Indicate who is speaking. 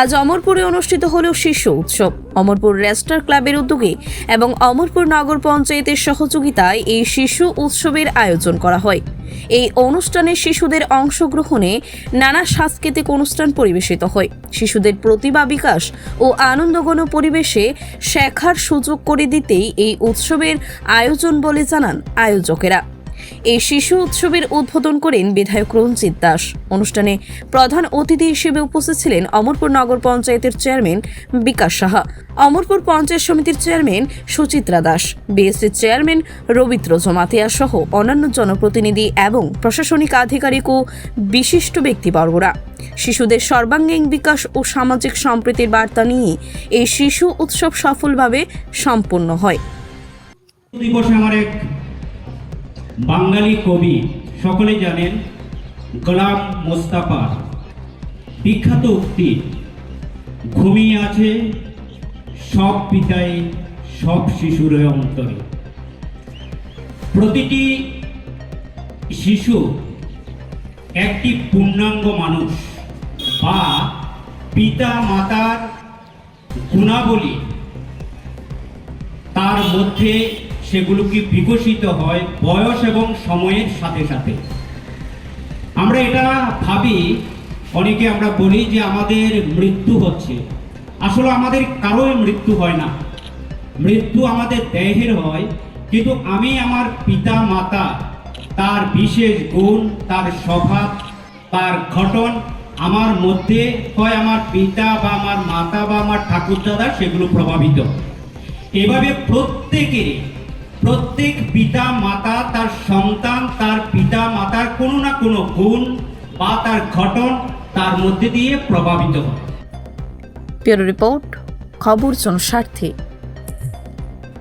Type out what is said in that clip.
Speaker 1: আজ অমরপুরে অনুষ্ঠিত হল শিশু উৎসব। অমরপুর রেস্টার ক্লাবের উদ্যোগে এবং অমরপুর নগর পঞ্চায়েতের সহযোগিতায় এই শিশু উৎসবের আয়োজন করা হয়। এই অনুষ্ঠানে শিশুদের অংশগ্রহণে নানা সাংস্কৃতিক অনুষ্ঠান পরিবেশিত হয়। শিশুদের প্রতিভা বিকাশ ও আনন্দঘন পরিবেশে শেখার সুযোগ করে দিতেই এই উৎসবের আয়োজন বলে জানান আয়োজকেরা। এই শিশু উৎসবের উদ্বোধন করেন বিধায়ক রঞ্জিত দাস। অনুষ্ঠানে প্রধান অতিথি হিসেবে উপস্থিত ছিলেন অমরপুর নগর পঞ্চায়েতের চেয়ারম্যান বিকাশ সাহা, অমরপুর পঞ্চায়েত সমিতির চেয়ারম্যান সুচিত্রা দাস, বিএসসির চেয়ারম্যান রবীন্দ্র জমাতিয়া সহ অন্যান্য জনপ্রতিনিধি এবং প্রশাসনিক আধিকারিক ও বিশিষ্ট ব্যক্তিবর্গরা। শিশুদের সর্বাঙ্গীন বিকাশ ও সামাজিক সম্প্রীতির বার্তা নিয়ে এই শিশু উৎসব সফলভাবে সম্পন্ন হয়।
Speaker 2: দিবসে আমার এক বাঙালি কবি, সকলে জানেন গোলাম মোস্তাফা। বিখ্যাত উক্তি, ঘুমিয়ে আছে সব পিতাই সব শিশুর অন্তরে। প্রতিটি শিশু একটি পূর্ণাঙ্গ মানুষ বা পিতা মাতার গুণাবলী তার মধ্যে সেগুলো কি বিকশিত হয় বয়স এবং সময়ের সাথে সাথে? আমরা এটা ভাবি, অনেকে আমরা বলি যে আমাদের মৃত্যু হচ্ছে। আসলে আমাদের কারোই মৃত্যু হয় না। মৃত্যু আমাদের দেহের হয়, কিন্তু আমি আমার পিতা মাতা তার বিশেষ গুণ, তার স্বভাব, তার ঘটন, আমার মধ্যে হয় আমার পিতা বা আমার মাতা বা আমার ঠাকুরদাদা, সেগুলো প্রভাবিত। এভাবে প্রত্যেকের প্রত্যেক পিতা মাতা, তার সন্তান, তার পিতা মাতার কোনো না কোনো গুণ বা তার ঘটন তার মধ্যে দিয়ে প্রভাবিত হয়।
Speaker 1: রিপোর্ট, খবর জনস্বার্থে।